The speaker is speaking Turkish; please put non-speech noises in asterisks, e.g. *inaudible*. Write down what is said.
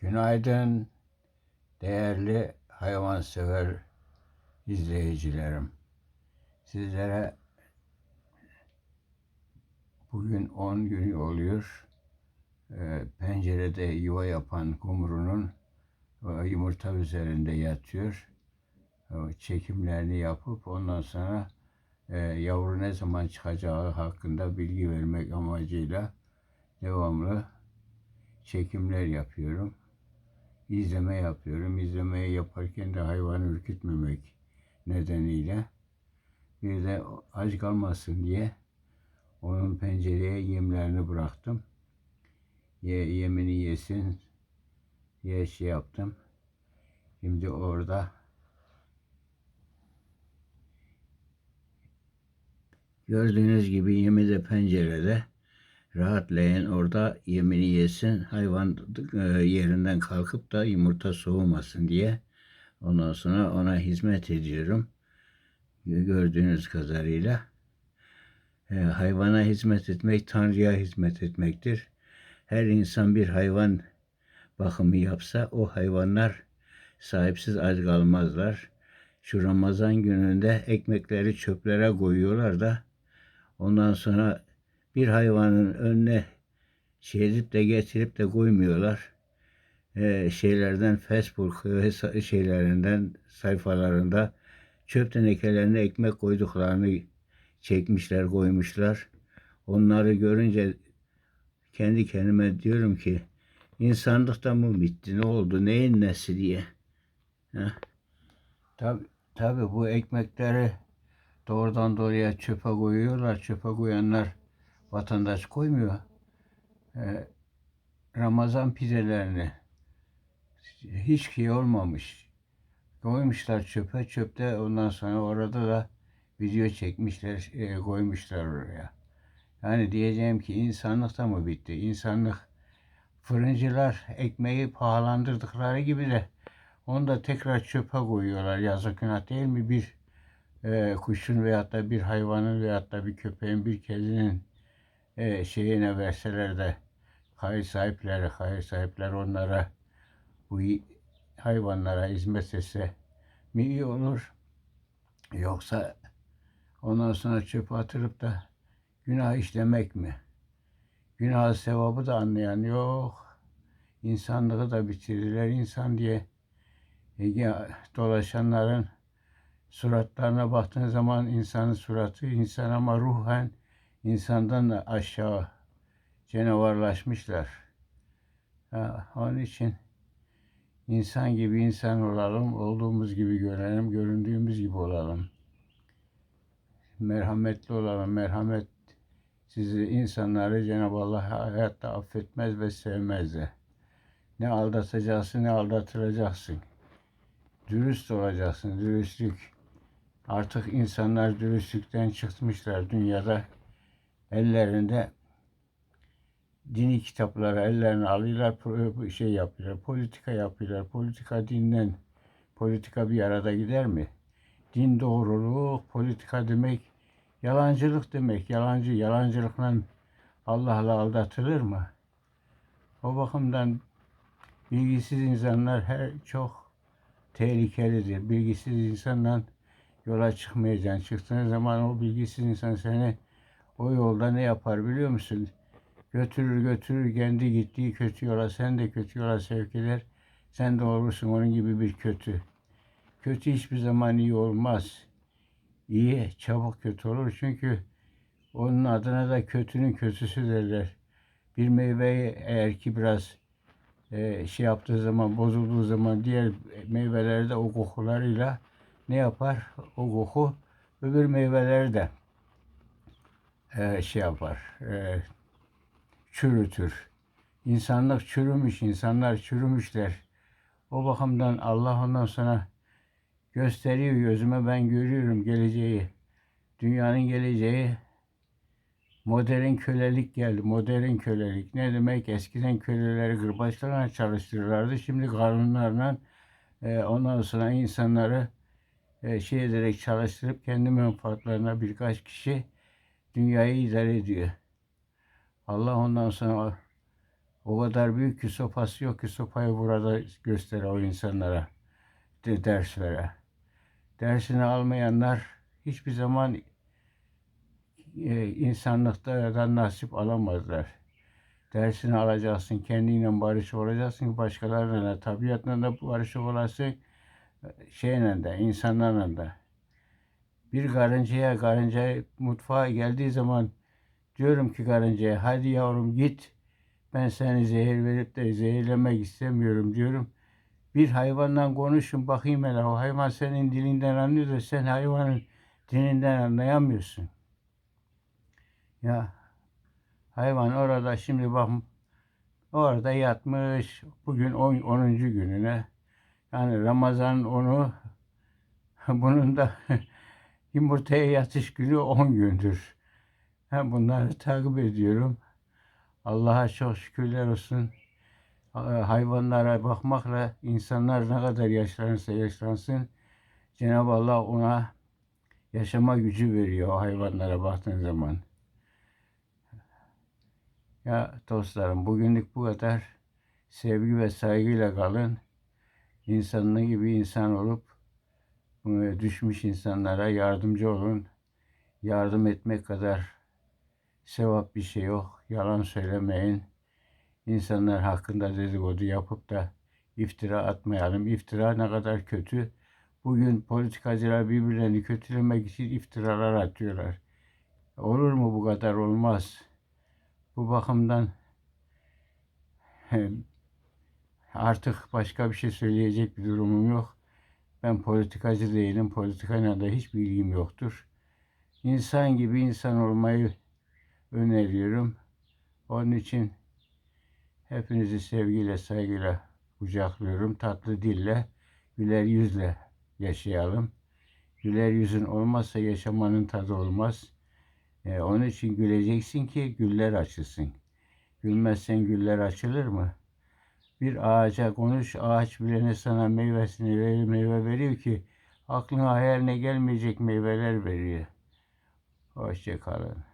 Günaydın değerli hayvansever izleyicilerim. Sizlere bugün 10 gün oluyor. Ee, pencerede yuva yapan kumrunun e, yumurta üzerinde yatıyor. E, Çekimlerini yapıp ondan sonra e, yavru ne zaman çıkacağı hakkında bilgi vermek amacıyla devamlı çekimler yapıyorum. İzleme yapıyorum. İzlemeyi yaparken de hayvanı ürkütmemek nedeniyle bir de aç kalmasın diye onun pencereye yemlerini bıraktım. Ye, yemini yesin diye şey yaptım. Şimdi orada gördüğünüz gibi yemi de pencerede rahatlayın orada yemini yesin hayvan e, yerinden kalkıp da yumurta soğumasın diye. Ondan sonra ona hizmet ediyorum. Gördüğünüz kadarıyla. E, hayvana hizmet etmek Tanrı'ya hizmet etmektir. Her insan bir hayvan bakımı yapsa o hayvanlar sahipsiz aç kalmazlar. Şu Ramazan gününde ekmekleri çöplere koyuyorlar da ondan sonra bir hayvanın önüne şey de getirip de koymuyorlar. Ee, şeylerden Facebook şeylerinden sayfalarında çöp tenekelerine ekmek koyduklarını çekmişler koymuşlar. Onları görünce kendi kendime diyorum ki insanlıkta mı bitti ne oldu neyin nesi diye. Tabi, tabi bu ekmekleri doğrudan doğruya çöpe koyuyorlar. Çöpe koyanlar vatandaş koymuyor. Ee, Ramazan pidelerini hiç şey olmamış. Koymuşlar çöpe. Çöpte ondan sonra orada da video çekmişler, e, koymuşlar oraya. Yani diyeceğim ki insanlık da mı bitti? İnsanlık fırıncılar ekmeği pahalandırdıkları gibi de onu da tekrar çöpe koyuyorlar. Yazık günah değil mi? Bir e, kuşun veyahut da bir hayvanın veyahut da bir köpeğin, bir kedinin e, şeyine verseler de hayır sahipleri, hayır sahipleri onlara bu hayvanlara hizmet etse mi iyi olur? Yoksa ondan sonra çöpe atırıp da günah işlemek mi? Günah sevabı da anlayan yok. İnsanlığı da bitirdiler insan diye. Dolaşanların suratlarına baktığın zaman insanın suratı insan ama ruhen insandan da aşağı canavarlaşmışlar. Ha, onun için insan gibi insan olalım, olduğumuz gibi görelim, göründüğümüz gibi olalım. Merhametli olalım, merhamet sizi insanları Cenab-ı Allah hayatta affetmez ve sevmez de. Ne aldatacaksın ne aldatılacaksın. Dürüst olacaksın, dürüstlük. Artık insanlar dürüstlükten çıkmışlar dünyada ellerinde dini kitapları ellerine alıyorlar, şey yapıyorlar, politika yapıyorlar. Politika dinden, politika bir arada gider mi? Din doğruluk, politika demek yalancılık demek. Yalancı, yalancılıkla Allah'la aldatılır mı? O bakımdan bilgisiz insanlar her çok tehlikelidir. Bilgisiz insanla yola çıkmayacaksın. Çıktığın zaman o bilgisiz insan seni o yolda ne yapar biliyor musun? Götürür götürür kendi gittiği kötü yola sen de kötü yola sevk eder. Sen de olursun onun gibi bir kötü. Kötü hiçbir zaman iyi olmaz. İyi çabuk kötü olur çünkü onun adına da kötünün kötüsü derler. Bir meyveyi eğer ki biraz e, şey yaptığı zaman, bozulduğu zaman diğer meyvelerde o kokularıyla ne yapar? O koku öbür meyveleri de e, şey yapar, e, çürütür. İnsanlık çürümüş, insanlar çürümüşler. O bakımdan Allah ondan sonra gösteriyor gözüme ben görüyorum geleceği. Dünyanın geleceği modern kölelik geldi. Modern kölelik ne demek? Eskiden köleleri gırbaçlarla çalıştırırlardı. Şimdi kanunlarla e, ondan sonra insanları e, şey ederek çalıştırıp kendi menfaatlerine birkaç kişi dünyayı idare ediyor. Allah ondan sonra O kadar büyük ki sopası yok ki sopayı burada göster o insanlara. De ders vere. Dersini almayanlar hiçbir zaman e, insanlıktan nasip alamazlar. Dersini alacaksın, kendinle barış olacaksın, başkalarıyla da, tabiatla da barış olasın, şeyle de, insanlarla da. Bir karıncaya, karınca mutfağa geldiği zaman diyorum ki karıncaya, hadi yavrum git, ben seni zehir verip de zehirlemek istemiyorum diyorum. Bir hayvanla konuşun bakayım hele, o hayvan senin dilinden anlıyor da sen hayvanın dilinden anlayamıyorsun. Ya hayvan orada şimdi bak orada yatmış bugün 10. 10. gününe yani Ramazan onu *laughs* bunun da yumurtaya yatış günü 10 gündür. Ha, bunları takip ediyorum. Allah'a çok şükürler olsun. Ha- Hayvanlara bakmakla insanlar ne kadar yaşlanırsa yaşlansın Cenab-ı Allah ona yaşama gücü veriyor hayvanlara baktığın zaman. Ya dostlarım bugünlük bu kadar. Sevgi ve saygıyla kalın. İnsanlığı gibi insan olup düşmüş insanlara yardımcı olun. Yardım etmek kadar sevap bir şey yok. Yalan söylemeyin. İnsanlar hakkında dedikodu yapıp da iftira atmayalım. İftira ne kadar kötü. Bugün politikacılar birbirlerini kötülemek için iftiralar atıyorlar. Olur mu bu kadar? Olmaz. Bu bakımdan artık başka bir şey söyleyecek bir durumum yok. Ben politikacı değilim. Politikayla da hiç bilgim yoktur. İnsan gibi insan olmayı öneriyorum. Onun için hepinizi sevgiyle, saygıyla kucaklıyorum. Tatlı dille, güler yüzle yaşayalım. Güler yüzün olmazsa yaşamanın tadı olmaz. Ee, onun için güleceksin ki güller açılsın. Gülmezsen güller açılır mı? Bir ağaca konuş, ağaç bile ne sana meyvesini verir, meyve veriyor ki aklına hayaline gelmeyecek meyveler veriyor. Hoşçakalın.